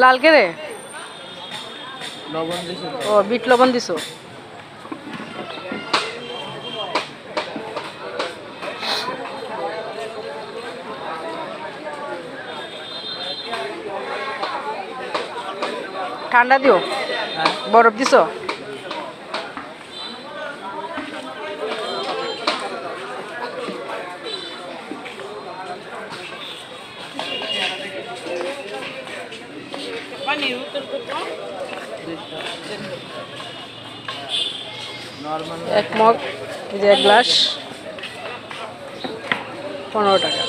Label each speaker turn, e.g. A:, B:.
A: লাল কে রে ও বিট লবণ দিছো। ঠান্ডা দিও।
B: হ্যাঁ।
A: বরফ দিছো? এক মগ যে এক গ্লাস পনেরো টাকা।